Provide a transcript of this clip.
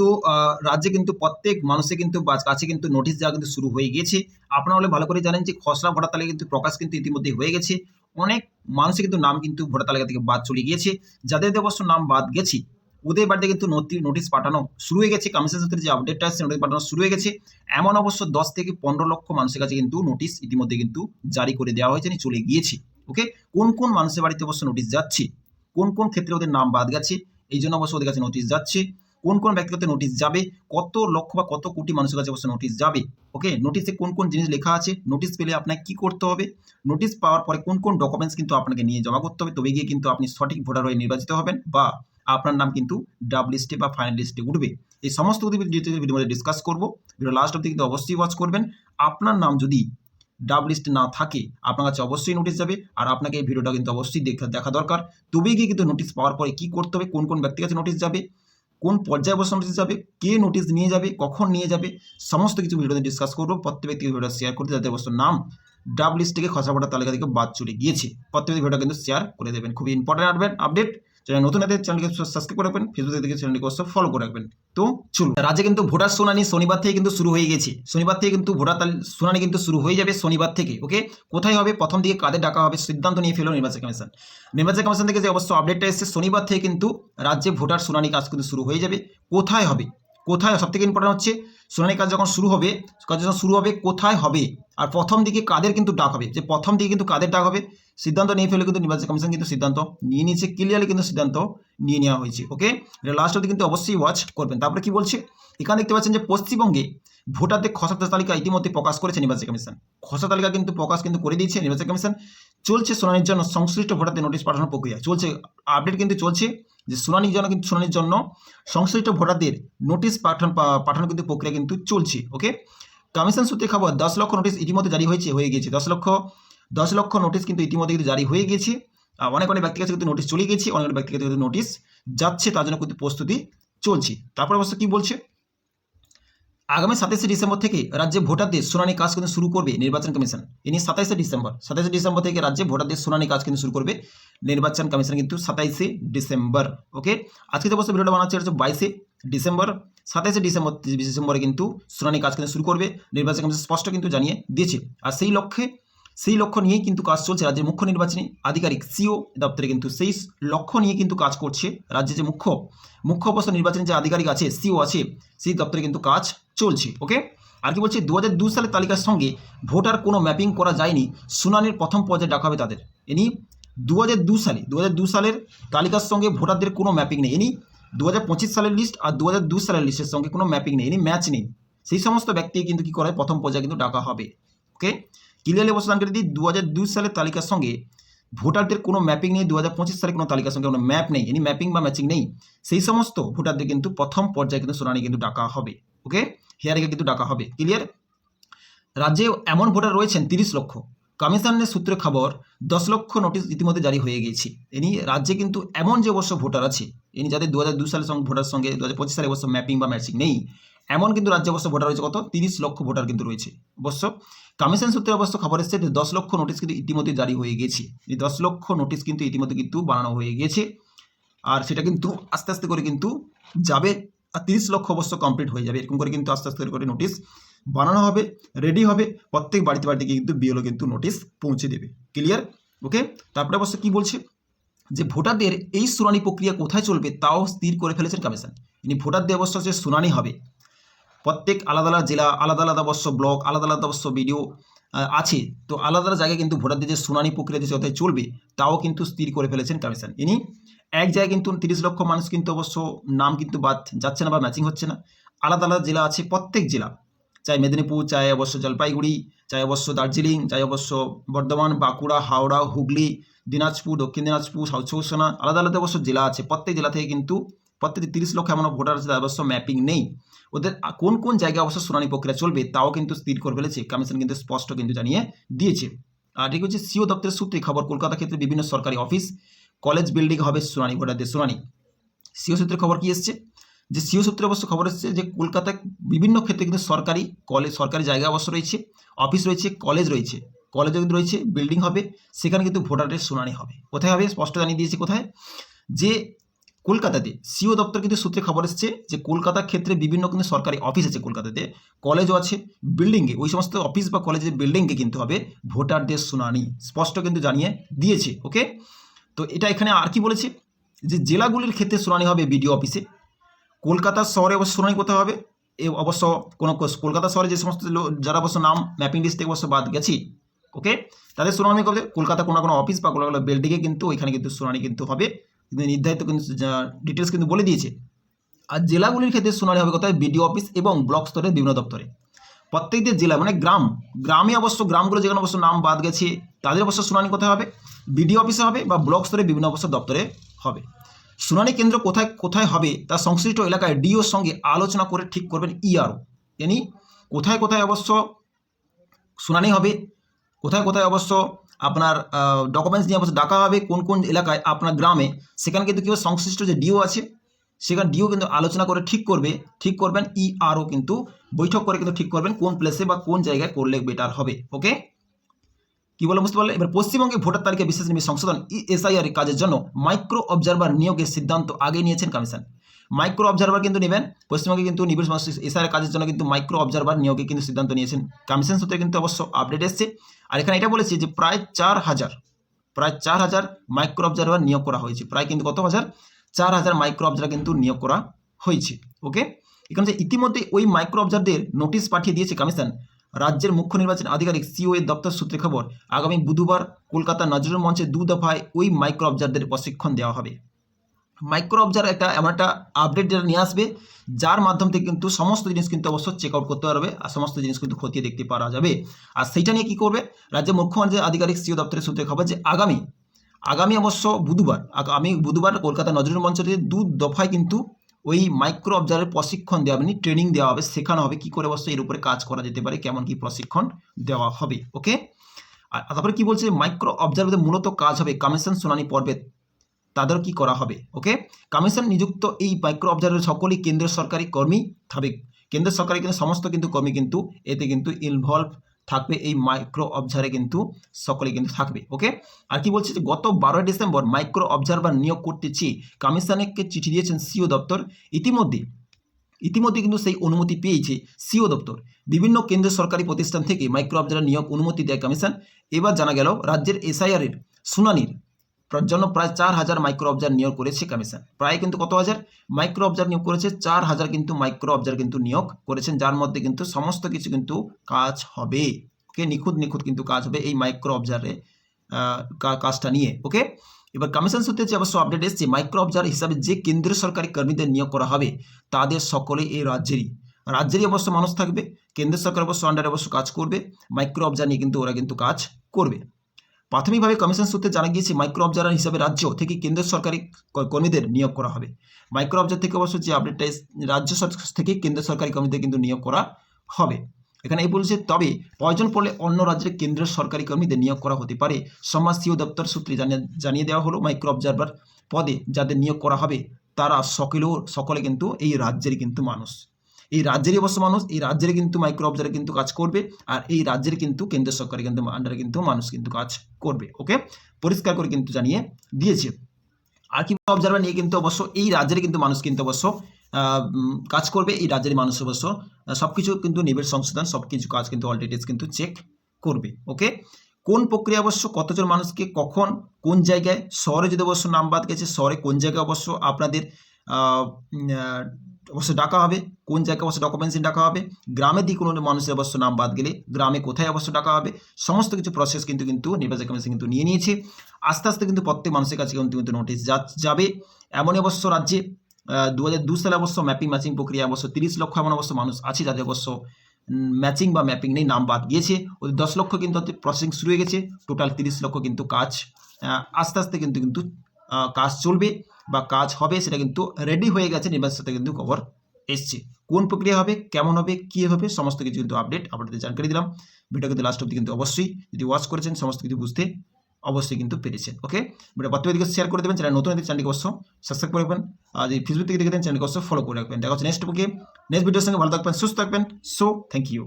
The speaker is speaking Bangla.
তো রাজ্যে কিন্তু প্রত্যেক মানুষে কিন্তু কাছে কিন্তু নোটিশ দেওয়া কিন্তু শুরু হয়ে গিয়েছে। আপনারা হলে ভালো করে জানেন যে, খসড়া ভোটার তালিকা কিন্তু প্রকাশ কিন্তু ইতিমধ্যে হয়ে গেছে। অনেক মানুষের কিন্তু নাম কিন্তু ভোটার তালিকা থেকে বাদ চলে গিয়েছে। যাদের অবশ্য নাম বাদ গেছে, ওদের বাড়িতে কিন্তু নোটিশ পাঠানো শুরু হয়ে গেছে। কমিশন সূত্রে যে আপডেটটা আসছে নোটিশ পাঠানো শুরু হয়ে গেছে। এমন অবশ্য দশ থেকে পনেরো লক্ষ মানুষের কাছে কিন্তু নোটিশ ইতিমধ্যে কিন্তু জারি করে দেওয়া হয়েছে নিয়ে চলে গিয়েছে। ওকে কোন কোন মানুষের বাড়িতে অবশ্য নোটিশ যাচ্ছে? কোন কোন ক্ষেত্রে ওদের নাম বাদ গেছে? এই জন্য অবশ্য ওদের কাছে নোটিশ যাচ্ছে। কোন কোন ব্যক্তিগত নোটিশ যাবে, কত লক্ষ বা কত কোটি মানুষের কাছে অবশ্য নোটিশ যাবে ওকে নোটিশে কোন কোন জিনিস লেখা আছে নোটিশ পেলে আপনাকে কি করতে হবে? নোটিশ পাওয়ার পরে কোন কোন ডকুমেন্টস কিন্তু আপনাকে নিয়ে জমা করতে হবে, তবে গিয়ে কিন্তু আপনি সঠিক ভোটার হয়ে নির্বাচিত হবেন বা আপনার নাম কিন্তু ডাব লিস্টে বা ফাইনাল লিস্টে উঠবে। এই সমস্ত ডিটেলস মধ্যে ডিসকাস করব। ভিডিও লাস্ট অব্দি কিন্তু অবশ্যই ওয়াচ করবেন। আপনার নাম যদি ডাব লিস্টে না থাকে, আপনার কাছে অবশ্যই নোটিশ যাবে আর আপনাকে এই ভিডিওটা কিন্তু অবশ্যই দেখা দেখা দরকার। তবেই গিয়ে কিন্তু নোটিশ পাওয়ার পরে কি করতে হবে, কোন কোন ব্যক্তির কাছে নোটিশ যাবে কোন পর্যায়ে বসে নোটিশ যাবে, কে নোটিশ নিয়ে যাবে, কখন নিয়ে যাবে, সমস্ত কিছু ভিডিওতে ডিসকাস করব। প্রত্যেক ব্যক্তিকে ভিডিওটা শেয়ার করতে যাতে অবশ্য নাম ডাব লিস্ট থেকে খসড়া পড়ার তালিকা থেকে বাদ চলে গিয়েছে। প্রত্যেক ভিডিওটা কিন্তু শেয়ার করে দেবেন। খুবই ইম্পর্টেন্ট আপডেট চ্যানেল নতুন এদের চ্যানেলকে সাবস্ক্রাইব করে রাখবেন ফেসবুকে দেখে চ্যানেলকে অবশ্যই ফলো করে রাখবেন। তো চলুন রাজ্যে কিন্তু ভোটার শুনানি শনিবার থেকে কিন্তু শুরু হয়ে গেছে। শনিবার থেকে কিন্তু ভোটার শুনানি কিন্তু শুরু হয়ে যাবে শনিবার থেকে ওকে কোথায় হবে? প্রথম দিকে কাদের ডাকা হবে? সিদ্ধান্ত নিয়ে ফেলো নির্বাচন কমিশন। নির্বাচন কমিশন থেকে যে অবশ্য আপডেটটা এসেছে, শনিবার থেকে কিন্তু রাজ্যে ভোটার শুনানি কাজ কিন্তু শুরু হয়ে যাবে। কোথায় হবে? কোথায় সব থেকে ইম্পর্টেন্ট হচ্ছে? শুনানি কাজ যখন শুরু হবে, কাজ যখন শুরু হবে, কোথায় হবে? আর প্রথম দিকে কাদের কিন্তু ডাক হবে? যে প্রথম দিকে কিন্তু কাদের ডাক হবে? সিদ্ধান্ত নিয়ে ফেলে কিন্তু নির্বাচন কমিশন কিন্তু সিদ্ধান্ত নিয়ে নিয়েছে ক্লিয়ারলি কিন্তু সিদ্ধান্ত নিয়ে নেওয়া হয়েছে ওকে লাস্ট অব্দি কিন্তু অবশ্যই ওয়াচ করবেন। তারপরে কি বলছে? এখানে দেখতে পাচ্ছেন যে পশ্চিমবঙ্গে ভোটারদের খসড়া তালিকা ইতিমধ্যে প্রকাশ করেছে নির্বাচন কমিশন। খসড়া তালিকা কিন্তু প্রকাশ কিন্তু করে দিয়েছে নির্বাচন কমিশন। চলছে শুনানির জন্য সংশ্লিষ্ট ভোটারদের নোটিশ পাঠানোর প্রক্রিয়া। চলছে আপডেট কিন্তু চলছে। যে শুনানির জন্য কিন্তু, শুনানির জন্য সংশ্লিষ্ট ভোটারদের নোটিশ পাঠান, পা- পাঠানোর কিন্তু প্রক্রিয়া কিন্তু চলছে ওকে কমিশন সূত্রে খবর, দশ লক্ষ নোটিশ ইতিমধ্যে জারি হয়েছে, হয়ে গেছে দশ লক্ষ দশ লক্ষ নোটিশ কিন্তু ইতিমধ্যে কিন্তু জারি হয়ে গেছে আর অনেক অনেক ব্যক্তির কাছে কিন্তু নোটিশ চলে গেছে অনেক অনেক ব্যক্তির কাছে কিন্তু নোটিশ যাচ্ছে, তার জন্য কিন্তু প্রস্তুতি চলছে। তারপর অবশ্য কি বলছে? আগামী সাতাইশে ডিসেম্বর থেকে রাজ্যে ভোটারদের শুনানি কাজ কিন্তু শুরু করবে নির্বাচন কমিশন। ইনি সাতাইশে ডিসেম্বর। সাতাইশে ডিসেম্বর থেকে রাজ্যে ভোটারদের শুনানি কাজ কিন্তু শুরু করবে নির্বাচন কমিশন কিন্তু সাতাইশে ডিসেম্বর। ওকে? আজকে তো অবশ্য ভিডিওটা বানাচ্ছে হচ্ছে বাইশে ডিসেম্বর। সাতাইশে ডিসেম্বর ডিসেম্বরে কিন্তু শুনানি কাজ কিন্তু শুরু করবে। নির্বাচন কমিশন স্পষ্ট কিন্তু জানিয়ে দিয়েছে। আর সেই লক্ষ্যে সেই লক্ষ্য নিয়েই কিন্তু কাজ চলছে রাজ্যের মুখ্য নির্বাচনী আধিকারিক, সিও দপ্তরে কিন্তু সেই লক্ষ্য নিয়ে কিন্তু কাজ করছে রাজ্যের যে মুখ্য মুখ্য অবস্থা নির্বাচনী যে আধিকারিক আছে, সিও আছে, সেই দপ্তরে কিন্তু কাজ চলছে ওকে আর কি বলছে দু সালের তালিকার সঙ্গে ভোটার কোনো ম্যাপিং করা যায়নি, শুনানির প্রথম পর্যায়ে ডাকা হবে তাদের। এনি দু সালে দু সালের তালিকার সঙ্গে ভোটারদের কোনো ম্যাপিং নেই এনি দু হাজার পঁচিশ সালের লিস্ট আর দু সালের লিস্টের সঙ্গে কোনো ম্যাপিং নেই এনি ম্যাচ নেই। সেই সমস্ত ব্যক্তি কিন্তু কি করে প্রথম পর্যায়ে কিন্তু ডাকা হবে ওকে ক্লিয়ারলি অবস্থা করে দিই দু হাজার দুই সালের তালিকার সঙ্গে। ভোটারদের কোনো ম্যাপিং নেই দু হাজার পঁচিশ সালে কোনো তালিকার সঙ্গে কোনো ম্যাপ নেই এনি ম্যাপিং বা ম্যাচিং নেই। সেই সমস্ত ভোটারদের কিন্তু প্রথম পর্যায়ে কিন্তু শুনানি কিন্তু ডাকা হবে ওকে হিয়ারিংয়ে কিন্তু ডাকা হবে ক্লিয়ার রাজ্যে এমন ভোটার রয়েছেন, তিরিশ লক্ষ। কমিশনের সূত্রে খবর, দশ লক্ষ নোটিশ ইতিমধ্যে জারি হয়ে গিয়েছে। ইনি রাজ্যে কিন্তু এমন যে অবশ্য ভোটার আছে ইনি যাদের দু হাজার দু সালের সঙ্গে ভোটার সঙ্গে দু হাজার পঁচিশ সালে অবশ্য ম্যাপিং বা ম্যাচিং নেই এমন কিন্তু রাজ্যে অবশ্য ভোটার রয়েছে কত? তিরিশ লক্ষ ভোটার কিন্তু রয়েছে। অবশ্য কমিশন সূত্রে অবশ্য খবর এসেছে যে দশ লক্ষ নোটিশ কিন্তু ইতিমধ্যে জারি হয়ে গিয়েছে এই দশ লক্ষ নোটিশ কিন্তু ইতিমধ্যে কিন্তু বানানো হয়ে গিয়েছে আর সেটা কিন্তু আস্তে আস্তে করে কিন্তু যাবে। আর তিরিশ লক্ষ অবশ্য কমপ্লিট হয়ে যাবে। এরকম করে কিন্তু আস্তে আস্তে করে নোটিশ বানানো হবে রেডি হবে। প্রত্যেক বাড়িতে বাড়িতে কিন্তু বিএলও কিন্তু নোটিশ পৌঁছে দেবে। ক্লিয়ার ওকে তারপরে অবশ্য কি বলছে? যে ভোটারদের এই শুনানি প্রক্রিয়া কোথায় চলবে তাও স্থির করে ফেলেছেন কমিশন। ইনি ভোটারদের অবশ্য যে শুনানি হবে প্রত্যেক আলাদা আলাদা জেলা, আলাদা আলাদা অবশ্য ব্লক, আলাদা আলাদা অবশ্য ভিডিও আছে। তো আলাদা আলাদা জায়গায় কিন্তু ভোটারদের যে শুনানি প্রক্রিয়া যে চলবে, তাও কিন্তু স্থির করে ফেলেছেন কমিশন। ইনি এক জায়গায় কিন্তু তিরিশ লক্ষ মানুষ কিন্তু অবশ্য নাম কিন্তু বাদ যাচ্ছে না বা ম্যাচিং হচ্ছে না। আলাদা আলাদা জেলা আছে প্রত্যেক জেলা। চাই মেদিনীপুর, চাই অবশ্য জলপাইগুড়ি, চাই অবশ্য দার্জিলিং, চাই অবশ্য বর্ধমান, বাঁকুড়া, হাওড়া, হুগলি, দিনাজপুর, দক্ষিণ দিনাজপুর, সাউথ চব্বিশ আলাদা আলাদা অবশ্য জেলা আছে। প্রত্যেক জেলা থেকে কিন্তু প্রত্যেকটি তিরিশ লক্ষ এমন ভোটার আছে তাদের অবশ্য ম্যাপিং নেই। ওদের কোন কোন জায়গায় অবশ্য শুনানি প্রক্রিয়া চলবে, তাও কিন্তু স্থির করে ফেলেছে। কমিশন কিন্তু স্পষ্ট কিন্তু জানিয়ে দিয়েছে। আর ঠিক হচ্ছে, সিও দপ্তরের সূত্রে খবর, কলকাতা ক্ষেত্রে বিভিন্ন সরকারি অফিস কলেজ বিল্ডিং হবে শুনানি, ভোটারদের শুনানি। সিও সূত্রে খবর কি এসছে? যে সিও সূত্রে অবশ্য খবর এসছে যে কলকাতায় বিভিন্ন ক্ষেত্রে কিন্তু সরকারি কলেজ সরকারি জায়গা অবশ্য রয়েছে অফিস রয়েছে কলেজ রয়েছে। কলেজে কিন্তু রয়েছে বিল্ডিং হবে, সেখানে কিন্তু ভোটারের শুনানি হবে। কোথায় হবে? স্পষ্ট জানিয়ে দিয়েছে কোথায়? যে কলকাতাতে সিও দপ্তর কিন্তু সূত্রে খবর এসছে যে কলকাতার ক্ষেত্রে বিভিন্ন কিন্তু সরকারি অফিস আছে কলকাতাতে, কলেজও আছে, বিল্ডিংয়ে, ওই সমস্ত অফিস বা কলেজের বিল্ডিংকে কিন্তু হবে ভোটারদের শুনানি, স্পষ্ট কিন্তু জানিয়ে দিয়েছে ওকে তো এটা এখানে আর কি বলেছে? যে জেলাগুলির ক্ষেত্রে শুনানি হবে বিডিও অফিসে, কলকাতা শহরে অবশ্য শুনানি করতে হবে, এ অবশ্য কোনো কলকাতা শহরে যে সমস্ত যারা অবশ্য নাম ম্যাপিং লিস্ট থেকে অবশ্য বাদ গেছি ওকে তাদের শুনানি করবে কলকাতা কোনো কোনো অফিস বা কোনো কোনো বিল্ডিংয়ে কিন্তু ওইখানে কিন্তু শুনানি কিন্তু হবে কিন্তু নির্ধারিত কিন্তু ডিটেলস কিন্তু বলে দিয়েছে। আর জেলাগুলির ক্ষেত্রে শুনানি হবে কোথায়? বিডিও অফিস এবং ব্লক স্তরের বিভিন্ন দপ্তরে। প্রত্যেকটি জেলা মানে গ্রাম। গ্রামে অবশ্য গ্রামগুলো যেখানে অবশ্য নাম বাদ গেছে, তাদের অবশ্য শুনানি কোথায় হবে? বিডিও অফিসে হবে বা ব্লক স্তরে বিভিন্ন অবশ্য দপ্তরে হবে। শুনানি কেন্দ্র কোথায় কোথায় হবে? তা সংশ্লিষ্ট এলাকায় ডিওর সঙ্গে আলোচনা করে ঠিক করবেন ইআরও yani কোথায় কোথায় অবশ্য শুনানি হবে, কোথায় কোথায় অবশ্য আপনার ডকুমেন্টস নিয়ে অবশ্য ডাকা হবে কোন কোন এলাকায় আপনার গ্রামে। সেখানে কিন্তু কেউ সংশ্লিষ্ট যে ডিও আছে, সেখানে ডিও কিন্তু আলোচনা করে ঠিক করবে। ঠিক করবেন ইআরও কিন্তু বৈঠক করে কিন্তু ঠিক করবেন কোন প্লেসে বা কোন জায়গায় করলে বেটার হবে ওকে কি বলে বুঝতে পারলে? এবার পশ্চিমবঙ্গে ভোটার তালিকা বিশেষ নিবিড় সংশোধন এসআইআর কাজের জন্য মাইক্রো অবজারভার নিয়োগের সিদ্ধান্ত আগে নিয়েছেন কমিশন মাইক্রো অবজারভার কিন্তু নেবেন। পশ্চিমবঙ্গে কিন্তু নিবিড় এসআইআর কাজের জন্য কিন্তু মাইক্রো অবজারভার নিয়োগে কিন্তু সিদ্ধান্ত নিয়েছেন। কমিশন সূত্রে কিন্তু অবশ্য আপডেট এসছে। আর এখানে এটা বলেছে যে প্রায় চার হাজার, প্রায় চার হাজার মাইক্রো অবজারভার নিয়োগ করা হয়েছে। প্রায় কিন্তু কত হাজার? চার হাজার মাইক্রো অবজারভার কিন্তু নিয়োগ করা হয়েছে। ওকে এখানে ইতিমধ্যে ওই মাইক্রো অবজারদের নোটিশ পাঠিয়ে দিয়েছে কমিশন, রাজ্যের মুখ্য নির্বাচন আধিকারিক সিও এর দপ্তর সূত্রে খবর, আগামী বুধবার কলকাতা নজরুল মঞ্চে দু দফায় ওই মাইক্রো অবজারদের প্রশিক্ষণ দেওয়া হবে। মাইক্রো অবজার একটা এমন একটা আপডেট যেটা নিয়ে আসবে, যার মাধ্যম থেকে কিন্তু সমস্ত জিনিস কিন্তু অবশ্য চেক আউট করতে পারবে আর সমস্ত জিনিস কিন্তু খতিয়ে দেখতে পারা যাবে। আর সেইটা নিয়ে কী করবে? রাজ্যের মুখ্যমন্ত্রী আধিকারিক সিও দপ্তরের সূত্রে খবর যে আগামী আগামী অবশ্য বুধবার, আগামী বুধবার কলকাতা নজরুল মঞ্চ দু দফায় কিন্তু ওই মাইক্রো অবজারের প্রশিক্ষণ দেওয়া হবে ট্রেনিং দেওয়া হবে, শেখানো হবে, কী করে অবশ্য এর উপরে কাজ করা যেতে পারে, কেমন কি প্রশিক্ষণ দেওয়া হবে ওকে আর তারপরে কী বলছে? মাইক্রো অবজারভারদের মূলত কাজ হবে কমিশন শুনানি পর্বে তাদের কি করা হবে? ওকে কমিশন নিযুক্ত এই মাইক্রো অবজারভার সকলেই কেন্দ্রীয় সরকারি কর্মী থাকবে কেন্দ্র সরকারি কিন্তু সমস্ত কিন্তু কর্মী কিন্তু এতে কিন্তু ইনভলভ থাকবে। এই মাইক্রো অবজারে কিন্তু সকলে কিন্তু থাকবে। ওকে আর কি বলছে যে, গত বারোই ডিসেম্বর মাইক্রো অবজারভার নিয়োগ করতে চেয়ে কমিশনকে চিঠি দিয়েছেন সিও দপ্তর। ইতিমধ্যে ইতিমধ্যে কিন্তু সেই অনুমতি পেয়েছে সিও দপ্তর। বিভিন্ন কেন্দ্রীয় সরকারি প্রতিষ্ঠান থেকে মাইক্রো অবজারভার নিয়োগ অনুমতি দেয় কমিশন এবার জানা গেল, রাজ্যের এসআইআরের শুনানির জন্য প্রায় চার হাজার মাইক্রো অবজার নিয়োগ করেছে কমিশন প্রায় কিন্তু কত হাজার? মাইক্রো অবজার নিয়োগ করেছে, চার হাজার কিন্তু মাইক্রো অবজার কিন্তু নিয়োগ করেছেন, যার মধ্যে কিন্তু সমস্ত কিছু কিন্তু কাজ হবে। ওকে নিখুঁত নিখুঁত কিন্তু কাজ হবে এই মাইক্রো অবজারে কাজটা নিয়ে। ওকে এবার কমিশন সূত্রে যে অবশ্য আপডেট এসছে মাইক্রো অবজার হিসাবে যে কেন্দ্রীয় সরকারি কর্মীদের নিয়োগ করা হবে, তাদের সকলে এই রাজ্যেরই। রাজ্যেরই অবশ্য মানুষ থাকবে কেন্দ্র সরকার অবশ্য আন্ডারে অবশ্য কাজ করবে মাইক্রো অবজার নিয়ে কিন্তু ওরা কিন্তু কাজ করবে। প্রাথমিকভাবে কমিশন সূত্রে জানা গিয়েছে মাইক্রো অবজারার হিসাবে রাজ্য থেকে কেন্দ্র সরকারি কর্মীদের নিয়োগ করা হবে। মাইক্রো অবজার থেকে অবশ্য যে আপডেটটা রাজ্য সরকার থেকে কেন্দ্র সরকারি কর্মীদের কিন্তু নিয়োগ করা হবে। এখানে এই বলছে, তবে প্রয়োজন পড়লে অন্য রাজ্যের কেন্দ্রীয় সরকারি কর্মীদের নিয়োগ করা হতে পারে। সমাজ সিও দপ্তর সূত্রে জানিয়ে দেওয়া হলো মাইক্রো অবজারভার পদে যাদের নিয়োগ করা হবে, তারা সকলেও সকলে কিন্তু এই রাজ্যের কিন্তু মানুষ। এই রাজ্যেরই অবশ্য মানুষ, এই রাজ্যের কিন্তু মাইক্রো অবজারে কিন্তু কাজ করবে, আর এই রাজ্যের কিন্তু কেন্দ্র সরকারের কিন্তু আন্ডারে কিন্তু মানুষ কিন্তু কাজ করবে ওকে পরিষ্কার করে কিন্তু জানিয়ে দিয়েছে। আর কি অবজারভার নিয়ে কিন্তু অবশ্য এই রাজ্যের কিন্তু মানুষ কিন্তু অবশ্য কাজ করবে, এই রাজ্যের মানুষ অবশ্য সব কিছু কিন্তু নিবিড় সংশোধন সব কিছু কাজ কিন্তু অল ডিটেলস কিন্তু চেক করবে ওকে কোন প্রক্রিয়া অবশ্য কতজন মানুষকে কখন, কোন জায়গায়, শহরে যদি অবশ্য নাম বাদ গেছে, শহরে কোন জায়গায় অবশ্য আপনাদের অবশ্য ডাকা হবে, কোন জায়গায় অবশ্য ডকুমেন্টস ডাকা হবে, গ্রামের দিকে কোনো মানুষের অবশ্য নাম বাদ গেলে গ্রামে কোথায় অবশ্য ডাকা হবে, সমস্ত কিছু প্রসেস কিন্তু কিন্তু নির্বাচন কমিশন কিন্তু নিয়ে নিয়েছে। আস্তে আস্তে কিন্তু প্রত্যেক মানুষের কাছে কিন্তু কিন্তু নোটিশ যা যাবে। এমনই অবশ্য রাজ্যে দু হাজার দু সালে অবশ্য ম্যাপিং ম্যাচিং প্রক্রিয়া অবশ্য তিরিশ লক্ষ এমন অবশ্য মানুষ আছে যাদের অবশ্য ম্যাচিং বা ম্যাপিং নেই, নাম বাদ গিয়েছে। ওদের দশ লক্ষ কিন্তু প্রসেসিং শুরু হয়ে গেছে। টোটাল তিরিশ লক্ষ কিন্তু কাজ আস্তে আস্তে কিন্তু কিন্তু কাজ চলবে। বা কাজ হবে সেটা কিন্তু রেডি হয়ে গেছে, নির্বাচন সাথে কিন্তু খবর এসছে। কোন প্রক্রিয়া হবে, কেমন হবে, কী হবে, সমস্ত কিছু কিন্তু আপডেট আপনাদের জানকারি দিলাম। ভিডিও কিন্তু লাস্ট অব্দি কিন্তু অবশ্যই যদি ওয়াচ করেছেন, সমস্ত কিছু বুঝতে অবশ্যই কিন্তু পেরেছেন ওকে ভিডিও প্রত্যেক দিকে শেয়ার করে দেবেন চ্যানেল নতুন হলে চ্যানেলকে অবশ্য সাবস্ক্রাইব করে রাখবেন। আর যদি ফেসবুক থেকে দেখেন চ্যানেলকে অবশ্যই ফলো করে রাখবেন। দেখা হচ্ছে নেক্সট বুকে নেক্সট ভিডিওর সঙ্গে ভালো থাকবেন, সুস্থ থাকবেন। So thank you